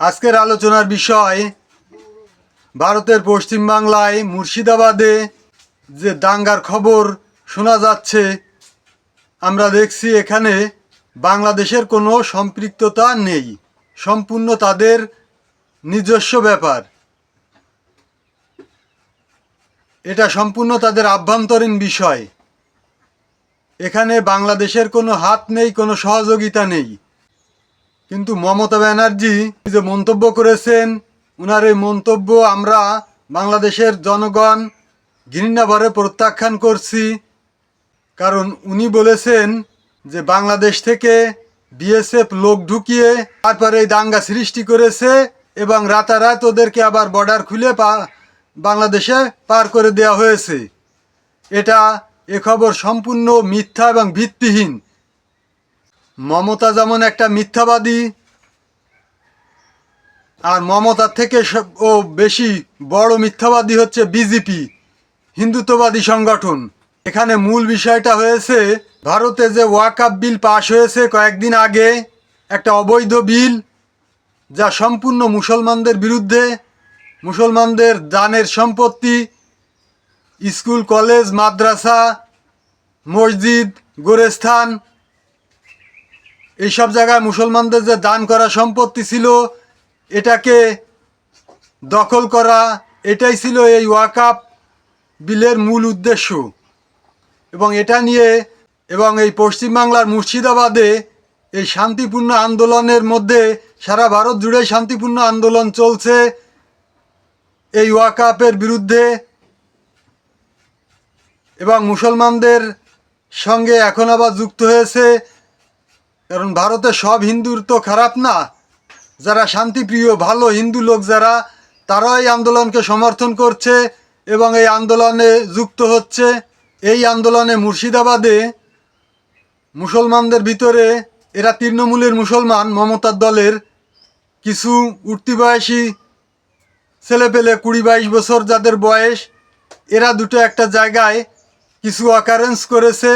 আজকের আলোচনার বিষয়, ভারতের পশ্চিম বাংলায় মুর্শিদাবাদে যে দাঙ্গার খবর শোনা যাচ্ছে, আমরা দেখছি এখানে বাংলাদেশের কোনো সম্পৃক্ততা নেই। সম্পূর্ণ তাদের নিজস্ব ব্যাপার। এটা সম্পূর্ণ তাদের আভ্যন্তরীণ বিষয়। এখানে বাংলাদেশের কোনো হাত নেই, কোনো সহযোগিতা নেই। কিন্তু মমতা ব্যানার্জি যে মন্তব্য করেছেন ওনার এই মন্তব্য আমরা বাংলাদেশের জনগণ ঘৃণাভরে প্রত্যাখ্যান করছি। কারণ উনি বলেছেন যে বাংলাদেশ থেকে বিএসএফ লোক ঢুকিয়ে তারপরে এই দাঙ্গা সৃষ্টি করেছে এবং রাতারাত ওদেরকে আবার বর্ডার খুলে পা, বাংলাদেশে পার করে দেওয়া হয়েছে। এটা এ খবর সম্পূর্ণ মিথ্যা এবং ভিত্তিহীন। মমতা যেমন একটা মিথ্যাবাদী, আর মমতার থেকে ও বেশি বড় মিথ্যাবাদী হচ্ছে বিজেপি, হিন্দুত্ববাদী সংগঠন। এখানে মূল বিষয়টা হয়েছে, ভারতে যে ওয়াকাপ বিল পাশ হয়েছে কয়েকদিন আগে, একটা অবৈধ বিল, যা সম্পূর্ণ মুসলমানদের বিরুদ্ধে, মুসলমানদের দানের সম্পত্তি, স্কুল, কলেজ, মাদ্রাসা, মসজিদ, গোরস্থান এইসব জায়গায় মুসলমানদের যে দান করা সম্পত্তি ছিল, এটাকে দখল করা, এটাই ছিল এই ওয়াকাপ বিলের মূল উদ্দেশ্য। এবং এটা নিয়ে এবং এই পশ্চিমবাংলার মুর্শিদাবাদে এই শান্তিপূর্ণ আন্দোলনের মধ্যে সারা ভারত জুড়ে শান্তিপূর্ণ আন্দোলন চলছে। এই ওয়াকাপের বিরুদ্ধে এবং মুসলমানদের সঙ্গে এখন আবার যুক্ত হয়েছে। কারণ ভারতে সব হিন্দুর তো খারাপ না। যারা শান্তিপ্রিয়, ভালো হিন্দু লোক যারা তারাও এই আন্দোলনকে সমর্থন করছে এবং এই আন্দোলনে যুক্ত হচ্ছে। এই আন্দোলনে মুর্শিদাবাদে মুসলমানদের ভিতরে এরা তৃণমূলের মুসলমান, মমতার দলের। কিছু উঠতি বয়সী ছেলেপেলে কুড়ি বাইশ বছর যাদের বয়স, এরা দুটো একটা জায়গায় কিছু অকারেন্স করেছে,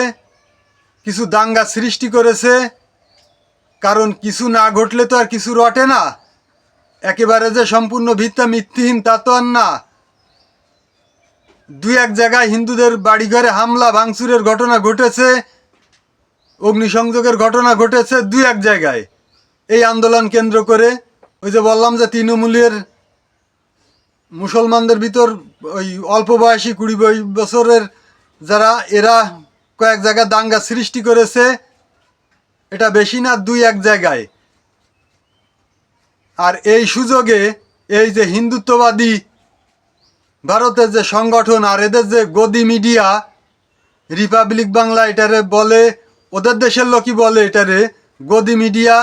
কিছু দাঙ্গা সৃষ্টি করেছে। কারণ কিছু না ঘটলে তো আর কিছু রটে না। একেবারে যে সম্পূর্ণ ভিত্তা মিথ্যহীন তা তো আর না। দুই এক জায়গায় হিন্দুদের বাড়িঘরে হামলা, ভাঙচুরের ঘটনা ঘটেছে, অগ্নিসংযোগের ঘটনা ঘটেছে দুই এক জায়গায়। এই আন্দোলন কেন্দ্র করে ওই যে বললাম যে তৃণমূলের মুসলমানদের ভিতর ওই অল্প বয়সী কুড়ি বছরের যারা, এরা কয়েক জায়গায় দাঙ্গা সৃষ্টি করেছে। এটা বেশি না, দুই এক জায়গায়। আর এই সুযোগে এই যে হিন্দুত্ববাদী ভারতের যে সংগঠন আর এদের যে গদি মিডিয়া, রিপাবলিক বাংলা এটারে বলে, ওদের দেশের লোকই বলে এটারে গদি মিডিয়া,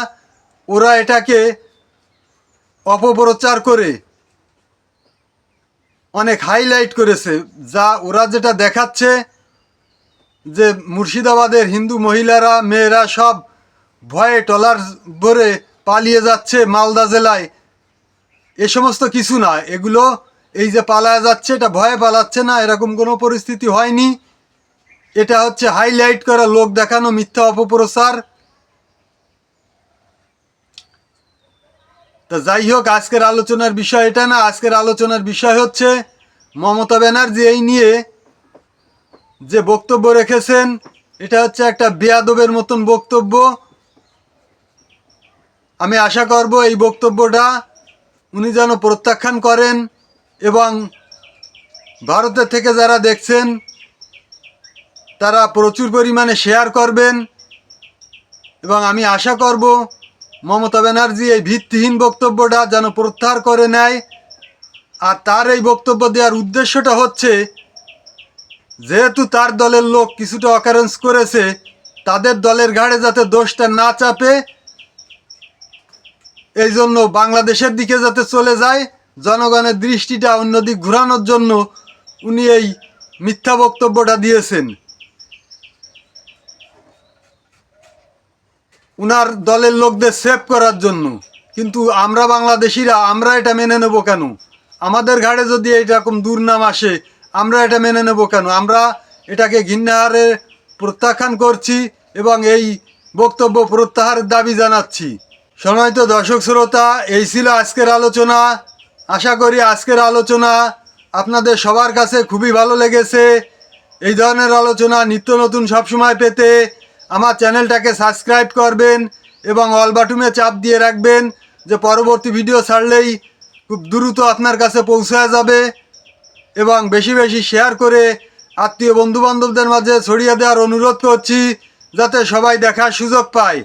ওরা এটাকে অপপ্রচার করে অনেক হাইলাইট করেছে। যা ওরা যেটা দেখাচ্ছে যে মুর্শিদাবাদের হিন্দু মহিলারা, মেয়েরা সব ভয়ে টলার ভরে পালিয়ে যাচ্ছে মালদা জেলায়। এ সমস্ত কিছু না, এগুলো এই যে পালায়া যাচ্ছে, এটা ভয়ে পালাচ্ছে না, এরকম কোনো পরিস্থিতি হয়নি। এটা হচ্ছে হাইলাইট করা লোক দেখানো মিথ্যা অপপ্রচার। তা যাই হোক, আজকের আলোচনার বিষয় এটা না, আজকের আলোচনার বিষয় হচ্ছে মমতা ব্যানার্জি এই নিয়ে যে বক্তব্য রেখেছেন, এটা হচ্ছে একটা বেয়াদবের মতন বক্তব্য। আমি আশা করব এই বক্তব্যটা উনি যেন প্রত্যাখ্যান করেন এবং ভারতের থেকে যারা দেখছেন, তারা প্রচুর পরিমাণে শেয়ার করবেন। এবং আমি আশা করব মমতা ব্যানার্জি এই ভিত্তিহীন বক্তব্যটা যেন প্রত্যাহার করে নেয়। আর তার এই বক্তব্য দেওয়ার উদ্দেশ্যটা হচ্ছে, যেহেতু তার দলের লোক কিছুটা অকারেন্স করেছে, তাদের দলের ঘাড়ে যাতে দোষটা না চাপে এই জন্য বাংলাদেশের দিকে যাতে চলে যায়, জনগণের দৃষ্টিটা অন্যদিক ঘোরানোর জন্য উনি এই মিথ্যা বক্তব্যটা দিয়েছেন। উনার দলের লোকদের সেভ করার জন্য। কিন্তু আমরা বাংলাদেশিরা, আমরা এটা মেনে নেব কেন? আমাদের ঘাড়ে যদি এইরকম দুর্নাম আসে, আমরা এটা মেনে নেব কেন? আমরা এটাকে ঘৃণাহারে প্রত্যাখ্যান করছি এবং এই বক্তব্য প্রত্যাহারের দাবি জানাচ্ছি। সম্মানিত দর্শক শ্রোতা, এই ছিল আজকের আলোচনা। আশা করি আজকের আলোচনা আপনাদের সবার কাছে খুবই ভালো লেগেছে। এই ধরনের আলোচনা নিত্য নতুন সবসময় পেতে আমার চ্যানেলটাকে সাবস্ক্রাইব করবেন এবং অল বাটুমে চাপ দিয়ে রাখবেন, যে পরবর্তী ভিডিও ছাড়লেই খুব দ্রুত আপনার কাছে পৌঁছে যাবে। এবং বেশি বেশি শেয়ার করে আত্মীয় বন্ধু বান্ধবদের মাঝে ছড়িয়ে দেওয়ার অনুরোধ করছি, যাতে সবাই দেখার সুযোগ পায়।